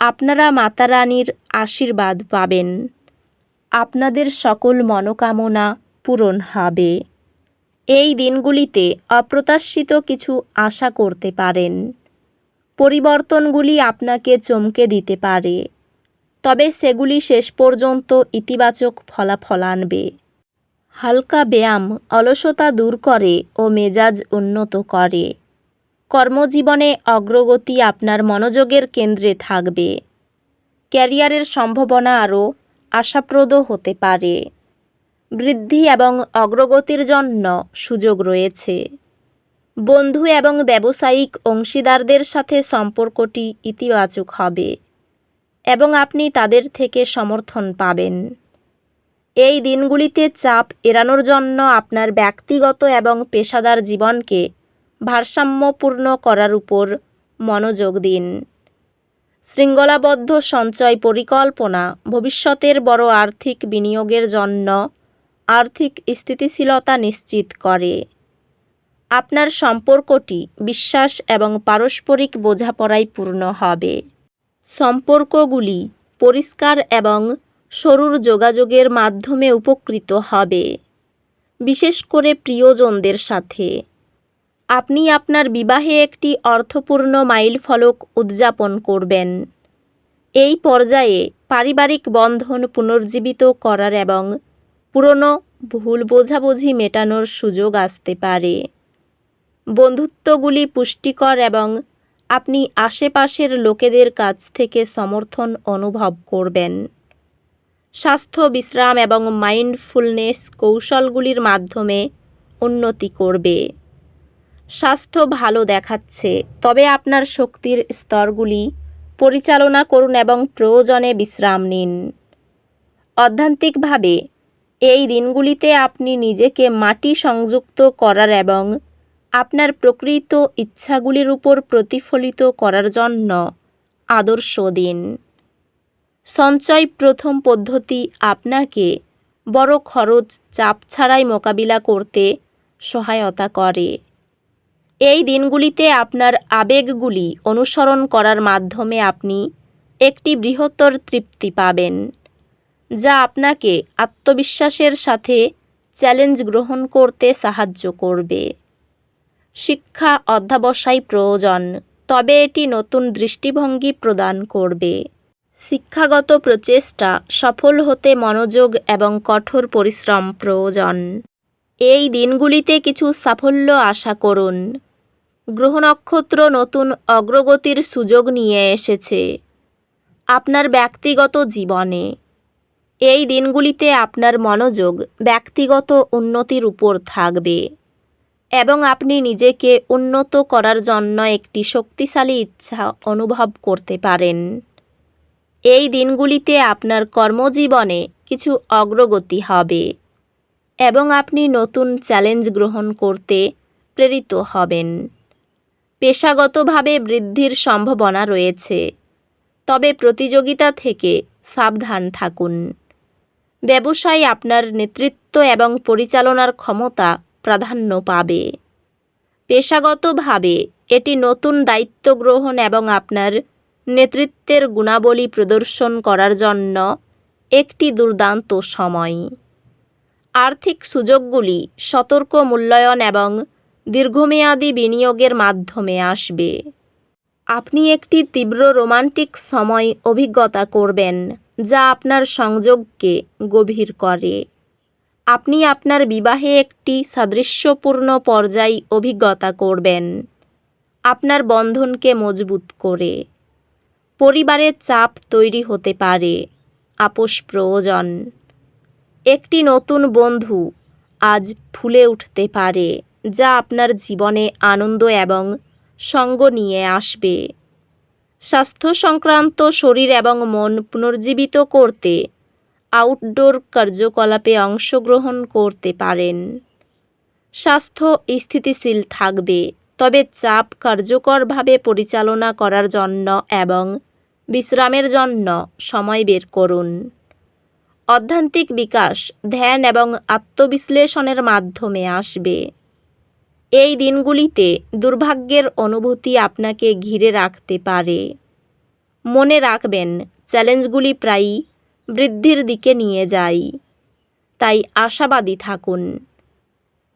আপনারা মাতারানীর আশীর্বাদ পাবেন। আপনাদের সকল মনোকামনা পূরণ হবে। এই দিনগুলিতে অপ্রত্যাশিত কিছু আশা করতে পারেন। পরিবর্তনগুলি আপনাকে চমকে দিতে পারে। তবে সেগুলি শেষ পর্যন্ত ইতিবাচক ফলাফল আনবে। হালকা ব্যায়াম অলসতা দূর করে ও মেজাজ উন্নত করে। কর্মজীবনে অগ্রগতি আপনার মনোযোগের কেন্দ্রে থাকবে। ক্যারিয়ারের সম্ভাবনা আরও আশাপ্রদ হতে পারে। বৃদ্ধি এবং অগ্রগতির জন্য সুযোগ রয়েছে। বন্ধু এবং ব্যবসায়িক অংশীদারদের সাথে সম্পর্কটি ইতিবাচক হবে এবং আপনি তাদের থেকে সমর্থন পাবেন। এই দিনগুলিতে চাপ এড়ানোর জন্য আপনার ব্যক্তিগত এবং পেশাদার জীবনকে ভারসাম্যপূর্ণ করার উপর মনোযোগ দিন। শৃঙ্খলাবদ্ধ সঞ্চয় পরিকল্পনা ভবিষ্যতের বড় আর্থিক বিনিয়োগের জন্য আর্থিক স্থিতিশীলতা নিশ্চিত করে। আপনার সম্পর্কটি বিশ্বাস এবং পারস্পরিক বোঝাপড়ায় পূর্ণ হবে। সম্পর্কগুলি পরিষ্কার এবং সরুর যোগাযোগের মাধ্যমে উপকৃত হবে। বিশেষ করে প্রিয়জনদের সাথে। আপনি আপনার বিবাহে একটি অর্থপূর্ণ মাইলফলক উদযাপন করবেন। এই পর্যায়ে পারিবারিক বন্ধন পুনর্জীবিত করার এবং পুরনো ভুল বোঝাবুঝি মেটানোর সুযোগ আসতে পারে। বন্ধুত্বগুলি পুষ্টিকর এবং আপনি আশেপাশের লোকেদের কাছ থেকে সমর্থন অনুভব করবেন। স্বাস্থ্য বিশ্রাম এবং মাইন্ডফুলনেস কৌশলগুলির মাধ্যমে উন্নতি করবে। স্বাস্থ্য ভালো দেখাচ্ছে। তবে আপনার শক্তির স্তরগুলি পরিচালনা করুন এবং প্রয়োজনে বিশ্রাম নিন। অধ্যান্তিকভাবে, এই দিনগুলিতে আপনি নিজেকে মাটি সংযুক্ত করার এবং আপনার প্রকৃত ইচ্ছাগুলির উপর প্রতিফলিত করার জন্য আদর্শ দিন। সঞ্চয় প্রথম পদ্ধতি আপনাকে বড় খরচ, চাপ ছাড়াই মোকাবিলা করতে সহায়তা করে। এই দিনগুলিতে আপনার আবেগগুলি অনুসরণ করার মাধ্যমে আপনি একটি বৃহত্তর তৃপ্তি পাবেন, যা আপনাকে আত্মবিশ্বাসের সাথে চ্যালেঞ্জ গ্রহণ করতে সাহায্য করবে। শিক্ষা অধ্যাবসায় প্রয়োজন, তবে এটি নতুন দৃষ্টিভঙ্গি প্রদান করবে। শিক্ষাগত প্রচেষ্টা সফল হতে মনোযোগ এবং কঠোর পরিশ্রম প্রয়োজন। এই দিনগুলিতে কিছু সাফল্য আশা করুন। গ্রহ নক্ষত্র নতুন অগ্রগতির সুযোগ নিয়ে এসেছে আপনার ব্যক্তিগত জীবনে। এই দিনগুলিতে আপনার মনোযোগ ব্যক্তিগত উন্নতির উপর থাকবে এবং আপনি নিজেকে উন্নত করার জন্য একটি শক্তিশালী ইচ্ছা অনুভব করতে পারেন। এই দিনগুলিতে আপনার কর্মজীবনে কিছু অগ্রগতি হবে। এবং আপনি নতুন চ্যালেঞ্জ গ্রহণ করতে প্রেরিত হবেন। পেশাগতভাবে বৃদ্ধির সম্ভাবনা রয়েছে, তবে প্রতিযোগিতা থেকে সাবধান থাকুন। ব্যবসায় আপনার নেতৃত্ব এবং পরিচালনার ক্ষমতা প্রাধান্য পাবে। পেশাগতভাবে এটি নতুন দায়িত্ব গ্রহণ এবং আপনার নেতৃত্বের গুণাবলী প্রদর্শন করার জন্য একটি দুর্দান্ত সময়। আর্থিক সুযোগগুলি সতর্ক মূল্যায়ন এবং দীর্ঘমেয়াদী বিনিয়োগের মাধ্যমে আসবে। আপনি একটি তীব্র রোমান্টিক সময় অভিজ্ঞতা করবেন, যা আপনার সংযোগকে গভীর করে। আপনি আপনার বিবাহে একটি সাদৃশ্যপূর্ণ পর্যায় অভিজ্ঞতা করবেন, আপনার বন্ধনকে মজবুত করে। পরিবারের চাপ তৈরি হতে পারে, আপোষ প্রয়োজন। একটি নতুন বন্ধু আজ ফুলে উঠতে পারে, যা আপনার জীবনে আনন্দ এবং সঙ্গ নিয়ে আসবে। স্বাস্থ্য সংক্রান্ত শরীর এবং মন পুনর্জীবিত করতে আউটডোর কার্যকলাপে অংশগ্রহণ করতে পারেন। স্বাস্থ্য স্থিতিশীল থাকবে, তবে চাপ কার্যকরভাবে পরিচালনা করার জন্য এবং বিশ্রামের জন্য সময় বের করুন। অধ্যান্তিক বিকাশ, ধ্যান এবং আত্মবিশ্লেষণের মাধ্যমে আসবে। এই দিনগুলিতে দুর্ভাগ্যের অনুভূতি আপনাকে ঘিরে রাখতে পারে। মনে রাখবেন, চ্যালেঞ্জগুলি প্রায়ই বৃদ্ধির দিকে নিয়ে যায়। তাই আশাবাদী থাকুন।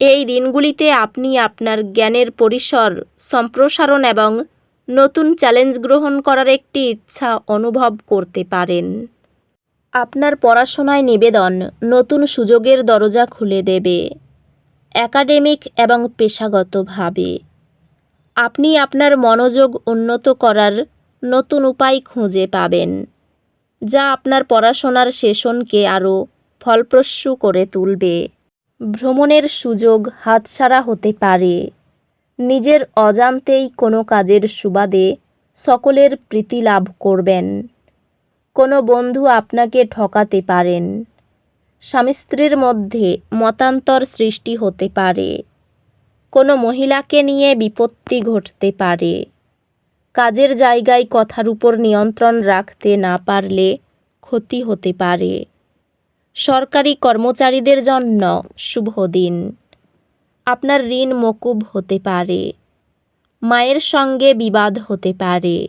এই দিনগুলিতে আপনি আপনার জ্ঞানের পরিসর, সম্প্রসারণ এবং নতুন চ্যালেঞ্জ গ্রহণ করার একটি ইচ্ছা অনুভব করতে পারেন। আপনার পড়াশোনায় নিবেদন, নতুন সুযোগের দরজা খুলে দেবে। একাডেমিক এবং পেশাগতভাবে। আপনি আপনার মনোযোগ উন্নত করার নতুন উপায় খুঁজে পাবেন, যা আপনার পড়াশোনার সেশনকে আরও ফলপ্রসূ করে তুলবে। ভ্রমণের সুযোগ হাতছাড়া হতে পারে। নিজের অজান্তেই কোনো কাজের সুবাদে সকলের প্রীতি লাভ করবেন। কোনো বন্ধু আপনাকে ঠকাতে পারেন। স্বামী স্ত্রীর মধ্যে মতান্তর সৃষ্টি হতে পারে। কোনো মহিলাকে নিয়ে বিপত্তি ঘটতে পারে। কাজের জায়গায় কথার উপর নিয়ন্ত্রণ রাখতে না পারলে ক্ষতি হতে পারে। সরকারি কর্মচারীদের জন্য শুভ দিন। আপনার ঋণ মকুব হতে পারে। মায়ের সঙ্গে বিবাদ হতে পারে।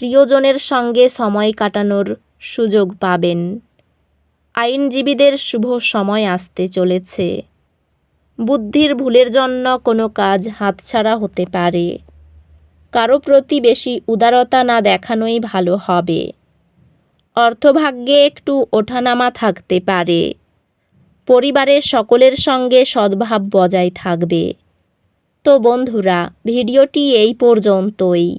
প্রিয়জনের সঙ্গে সময় কাটানোর সুযোগ পাবেন। আইনজীবীদের শুভ সময় আসতে চলেছে। বুদ্ধির ভুলের জন্য কোনো কাজ হাতছাড়া হতে পারে। কারও প্রতি বেশি উদারতা না দেখানোই ভালো হবে। অর্থভাগ্যে একটু ওঠানামা থাকতে পারে। পরিবারের সকলের সঙ্গে সদ্ভাব বজায় থাকবে। তো বন্ধুরা, ভিডিওটি এই পর্যন্তই।